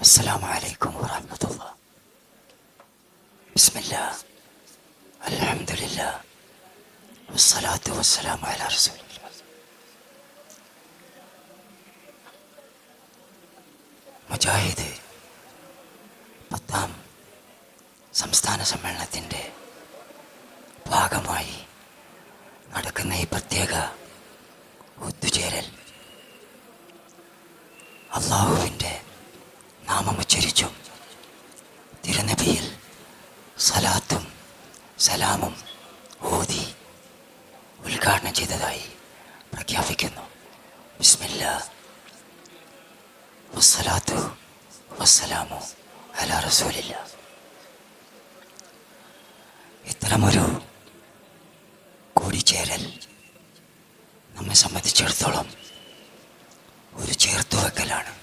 السلام عليكم ورحمة الله بسم الله الحمد لله والصلاة والسلام على رسول الله മുജാഹിദ് പത്താം സംസ്ഥാന സമ്മേളനത്തിൻ്റെ ഭാഗമായി നടക്കുന്ന ഈ പ്രത്യേക ഉദ്ഘാടനം ചെയ്തതായി പ്രഖ്യാപിക്കുന്നു. ഇത്തരമൊരു കൂടിച്ചേരൽ നമ്മെ സംബന്ധിച്ചിടത്തോളം ഒരു ചേർത്തുവെക്കലാണ്.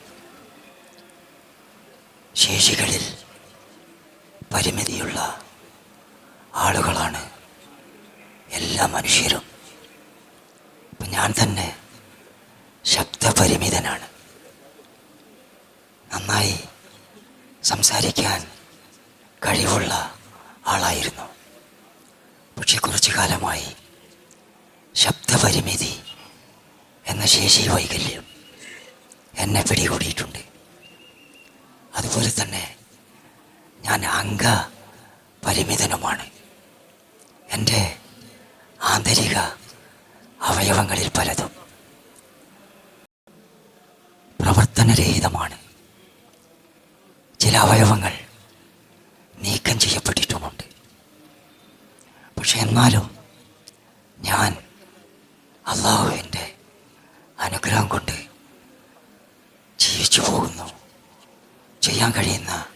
ശേഷികളിൽ പരിമിതിയുള്ള ആളുകളാണ് എല്ലാ മനുഷ്യരും. ഞാൻ തന്നെ ശബ്ദപരിമിതനാണ്. നന്നായി സംസാരിക്കാൻ കഴിവുള്ള ആളായിരുന്നു. പക്ഷെ കുറച്ചു കാലമായി ശബ്ദപരിമിതി എന്ന ശേഷി വൈകല്യം എന്നെ പിടികൂടിയിട്ടുണ്ട്. അതുപോലെ തന്നെ ഞാൻ അംഗ പരിമിതനുമാണ് എന്റെ ആന്തരിക അവയവങ്ങളിൽ പലതും. പ്രവർത്തനരഹിതമാണ്. ചില അവയവങ്ങൾ നീക്കം ചെയ്യപ്പെട്ടിട്ടുമുണ്ട്. പക്ഷെ എന്നാലും ഞാൻ അള്ളാഹുവിന്റെ അനുഗ്രഹം കൊണ്ട് ജീവിച്ചു പോകുന്നു. ചെയ്യാൻ കഴിയുന്ന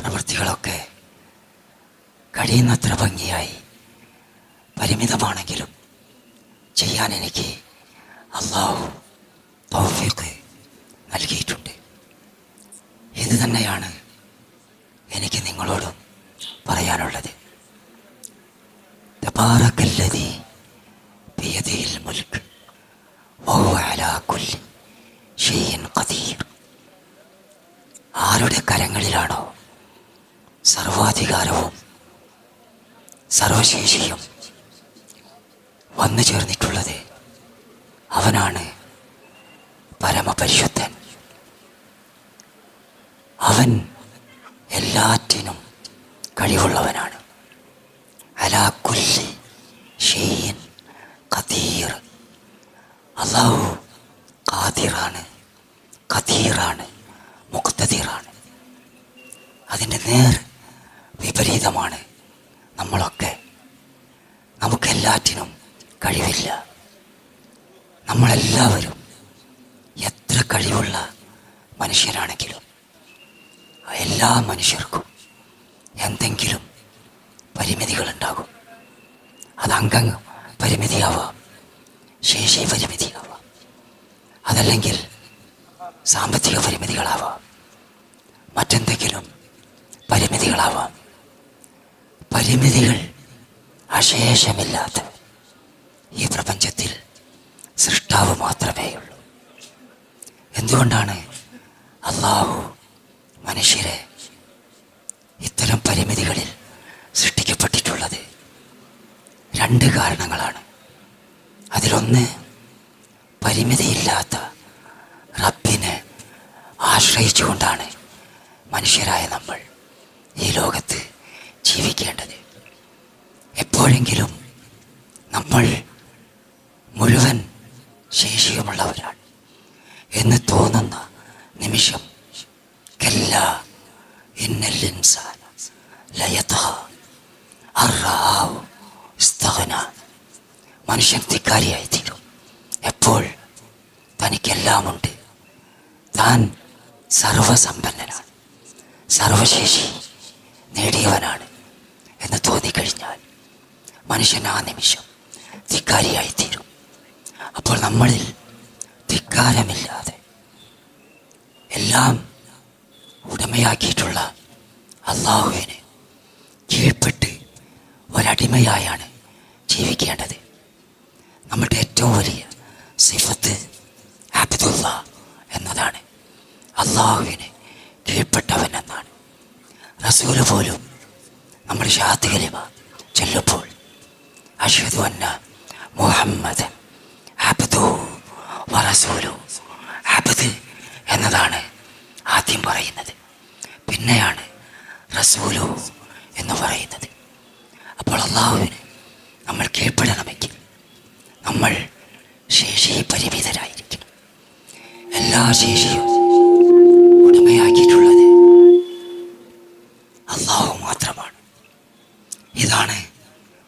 പ്രവൃത്തികളൊക്കെ കഴിയുന്നത്ര ഭംഗിയായി പരിമിതമാണെങ്കിലും ചെയ്യാൻ എനിക്ക് അള്ളാഹു തൗഫീഖ് നൽകിയിട്ടുണ്ട്. ഇത് തന്നെയാണ് എനിക്ക് നിങ്ങളോടും പറയാനുള്ളത്. തബാറക്കല്ലദീ ബിയദിഹിൽ മുൽക്ക് അലാ കുല്ലി ഖദീർ. ആരുടെ കരങ്ങളിലാണോ സർവാധികാരവും സർവശേഷിയും വന്നു ചേർന്നിട്ടുള്ളത് അവനാണ് പരമപരിശുദ്ധൻ. അവൻ എല്ലാറ്റിനും കഴിവുള്ളവനാണ്. അലാ കുല്ലി ഷെയ്യൻ കതീർ അള്ളാഹു കഴിവില്ല. നമ്മളെല്ലാവരും എത്ര കഴിവുള്ള മനുഷ്യരാണെങ്കിലും എല്ലാ മനുഷ്യർക്കും എന്തെങ്കിലും പരിമിതികളുണ്ടാകും. അത് അംഗ പരിമിതിയാവാം ശേഷി പരിമിതിയാവാം അതല്ലെങ്കിൽ സാമ്പത്തിക പരിമിതികളാവാം മറ്റെന്തെങ്കിലും പരിമിതികളാവാം. പരിമിതികൾ അശേഷമില്ലാത്ത ഈ പ്രപഞ്ചത്തിൽ സൃഷ്ടാവ് മാത്രമേ ഉള്ളൂ. എന്തുകൊണ്ടാണ് അള്ളാഹു മനുഷ്യരെ ഇത്തരം പരിമിതികളിൽ സൃഷ്ടിക്കപ്പെട്ടിട്ടുള്ളത്? രണ്ട് കാരണങ്ങളാണ്. അതിലൊന്ന് പരിമിതിയില്ലാത്ത റബ്ബിനെ ആശ്രയിച്ചുകൊണ്ടാണ് മനുഷ്യരായ നമ്മൾ ഈ ലോകത്ത് ജീവിക്കേണ്ടത്. എപ്പോഴെങ്കിലും നമ്മൾ മനുഷ്യൻ ധിക്കാരിയായി തീരും എപ്പോൾ? തനിക്കെല്ലാമുണ്ട്. താൻ സർവസമ്പന്നനാണ്. സർവശേഷി നേടിയവനാണ് എന്ന് തോന്നിക്കഴിഞ്ഞാൽ മനുഷ്യൻ ആ നിമിഷം ധിക്കാരിയായി തീരും അപ്പോൾ നമ്മളിൽ ധിക്കാരമില്ലാതെ എല്ലാം ഉടമയാക്കിയിട്ടുള്ള അള്ളാഹുവിന് കീഴ്പ്പെട്ട് ഒരടിമയായാണ് ജീവിക്കേണ്ടത്. നമ്മുടെ ഏറ്റവും വലിയ സിഫത്ത് അബ്ദുള്ള എന്നതാണ്. അള്ളാഹുവിന് കീഴ്പ്പെട്ടവൻ എന്നാണ്. റസൂൽ പോലും നമ്മൾ ഷാത്ത് ചെല്ലുമ്പോൾ അഷ്ഹദു അന്ന മുഹമ്മദ് അബ്ദു വറസൂലു അബ്ദ് എന്നതാണ് ആദ്യം പറയുന്നത്. പിന്നെയാണ് റസൂലു എന്ന് പറയുന്നത്. അപ്പോൾ അള്ളാഹുവിന് നമ്മൾ കീഴ്പ്പെടണമെങ്കിൽ ശേഷി പരിമിതരായിരിക്കണം എല്ലാ ശേഷിയും ഉടമയാക്കിയിട്ടുള്ളത് അള്ളാഹു മാത്രമാണ്. ഇതാണ്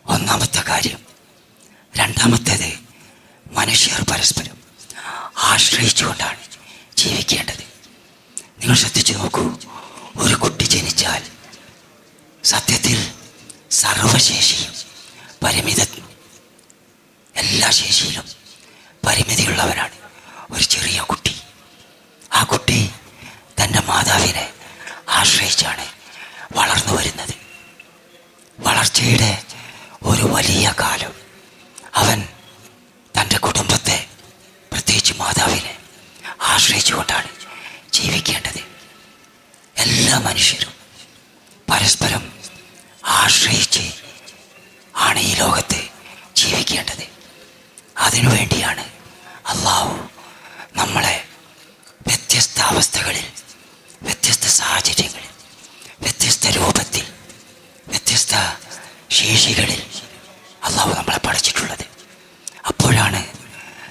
ഒന്നാമത്തെ കാര്യം. രണ്ടാമത്തേത് മനുഷ്യർ പരസ്പരം ആശ്രയിച്ചുകൊണ്ടാണ് ജീവിക്കേണ്ടത്. നിങ്ങൾ ശ്രദ്ധിച്ചു നോക്കൂ ഒരു കുട്ടി ജനിച്ചാൽ സത്യത്തിൽ സർവശേഷിയും പരിമിത എല്ലാ ശേഷിയിലും പരിമിതിയുള്ളവനാണ്. ഒരു ചെറിയ കുട്ടി. ആ കുട്ടി തന്റെ മാതാവിനെ ആശ്രയിച്ചാണ് വളർന്നു വരുന്നത്. വളർച്ചയുടെ ഒരു വലിയ കാലം അവൻ തന്റെ കുടുംബത്തെ പ്രത്യേകിച്ച് മാതാവിനെ ആശ്രയിച്ചുകൊണ്ടാണ് ജീവിക്കേണ്ടത്. എല്ലാ മനുഷ്യരും പരസ്പരം ആശ്രയിച്ച് ആണ് ഈ ലോകത്ത് ജീവിക്കേണ്ടത്. അതിനുവേണ്ടിയാണ് അള്ളാഹു നമ്മളെ വ്യത്യസ്ത അവസ്ഥകളിൽ വ്യത്യസ്ത സാഹചര്യങ്ങളിൽ വ്യത്യസ്ത രൂപത്തിൽ വ്യത്യസ്ത ശേഷികളിൽ അള്ളാഹു നമ്മളെ പഠിച്ചിട്ടുള്ളത് അപ്പോഴാണ്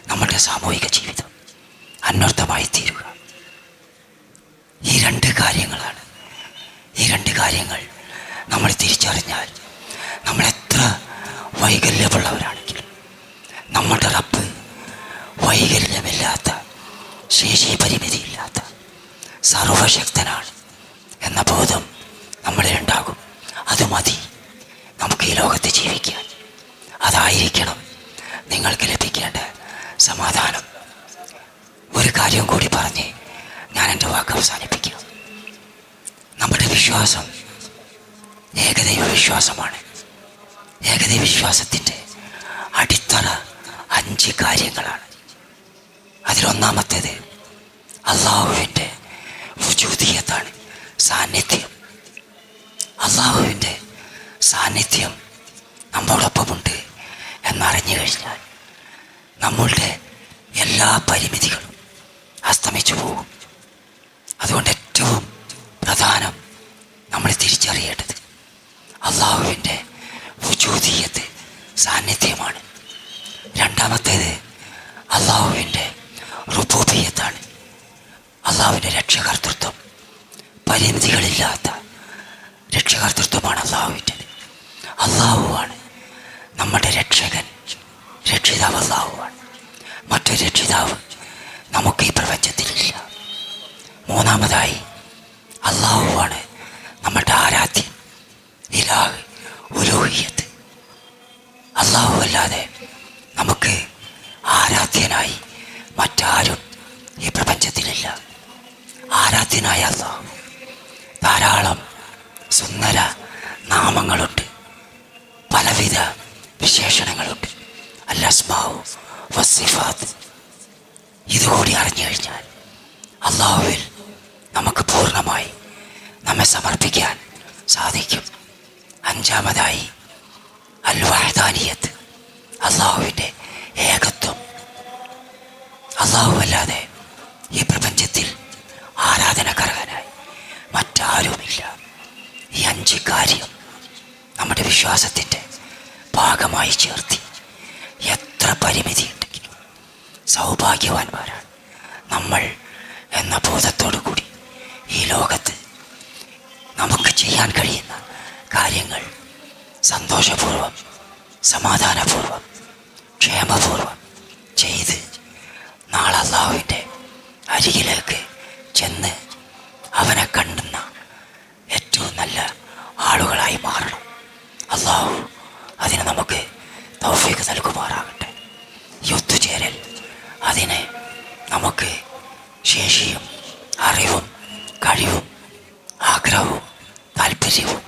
നമ്മുടെ സാമൂഹിക ജീവിതം അന്വർത്ഥമായി തീരുക. ഈ രണ്ട് കാര്യങ്ങളാണ്. ഈ രണ്ട് കാര്യങ്ങൾ നമ്മൾ തിരിച്ചറിഞ്ഞാൽ നമ്മൾ എത്ര വൈകല്യമുള്ളവരാണെങ്കിലും ശേഷി പരിമിതിയില്ലാത്ത സർവശക്തനാണ് എന്ന ബോധം നമ്മളിലുണ്ടാകും അത് മതി നമുക്ക് ഈ ലോകത്ത് ജീവിക്കാൻ. അതായിരിക്കണം നിങ്ങൾക്ക് ലഭിക്കേണ്ട സമാധാനം. ഒരു കാര്യം കൂടി പറഞ്ഞ് ഞാൻ എന്റെ വാക്ക് അവസാനിപ്പിക്കാം. നമ്മുടെ വിശ്വാസം ഏകദൈവ വിശ്വാസമാണ്. ഏകദൈവ വിശ്വാസത്തിന്റെ അടിത്തറ അഞ്ച് കാര്യങ്ങളാണ്. അതിലൊന്നാമത്തേത് അള്ളാഹുവിന്റെ വുജൂദിയത്താണ് സാന്നിധ്യം. അള്ളാഹുവിന്റെ സാന്നിധ്യം നമ്മോടൊപ്പമുണ്ട് എന്നറിഞ്ഞു കഴിഞ്ഞാൽ നമ്മളുടെ എല്ലാ പരിമിതികളും അസ്തമിച്ചു പോകും. അതുകൊണ്ട് ഏറ്റവും പ്രധാനം നമ്മൾ തിരിച്ചറിയേണ്ടത് അള്ളാഹുവിന്റെ വുജൂദീയത്ത് സാന്നിധ്യമാണ്. രണ്ടാമത്തേത് അള്ളാഹുവിന്റെ റുബൂബിയത്താണ് അള്ളാഹുവിന്റെ രക്ഷകർത്തൃത്വം. പരിമിതികളില്ലാത്ത രക്ഷകർത്തൃത്വമാണ് അള്ളാഹുവിന്റെ അള്ളാഹുവാണ് നമ്മുടെ രക്ഷകൻ. രക്ഷിതാവ് അള്ളാഹുവാണ്. മറ്റൊരു രക്ഷിതാവ് നമുക്ക് ഈ പ്രപഞ്ചത്തിലില്ല മൂന്നാമതായി അള്ളാഹുവാണ് നമ്മുടെ ആരാധ്യൻ. ഇലാഹ് ഉലൂഹിയത്ത്. അള്ളാഹു അല്ലാതെ നമുക്ക് ആരാധ്യനായി മറ്റാരും ഈ പ്രപഞ്ചത്തിലില്ല. ആരാധ്യനായ അള്ളാഹു. ധാരാളം സുന്ദര നാമങ്ങളുണ്ട്. പലവിധ വിശേഷണങ്ങളുണ്ട്. അല്ലസ്മാവ് വസിഫാത്ത് ഇതുകൂടി അറിഞ്ഞു കഴിഞ്ഞാൽ അള്ളാഹുവിൽ നമുക്ക് പൂർണമായി നമ്മെ സമർപ്പിക്കാൻ സാധിക്കും. അഞ്ചാമതായി അൽ വഹദാനിയത്ത് അള്ളാഹുവിന്റെ ഏകത്വം. അള്ളാഹു അല്ലാതെ ഈ പ്രപഞ്ചത്തിൽ ആരാധനകർഹനായി മറ്റാരുമില്ല. ഈ അഞ്ച് കാര്യം നമ്മുടെ വിശ്വാസത്തിന്റെ ഭാഗമായി ചേർത്തി എത്ര പരിമിതി ഉണ്ടെങ്കിലും സൗഭാഗ്യവാന്മാരാണ് നമ്മൾ എന്ന ബോധത്തോടു കൂടി ഈ ലോകത്ത് നമുക്ക് ചെയ്യാൻ കഴിയുന്ന കാര്യങ്ങൾ സന്തോഷപൂർവം സമാധാനപൂർവം ക്ഷേമപൂർവം ചെയ്ത് നാളെ അള്ളാഹുവിന്റെ അരികിലേക്ക് ചെന്ന് അവനെ കണ്ടുന്ന ഏറ്റവും നല്ല ആളുകളായി മാറണം. അള്ളാഹു അതിന് നമുക്ക് തൗഫീക്ക് നൽകുമാറാകട്ടെ. ഈ ഒത്തുചേരൽ അതിന് നമുക്ക് ശേഷിയും അറിവും കഴിവും ആഗ്രഹവും താല്പര്യവും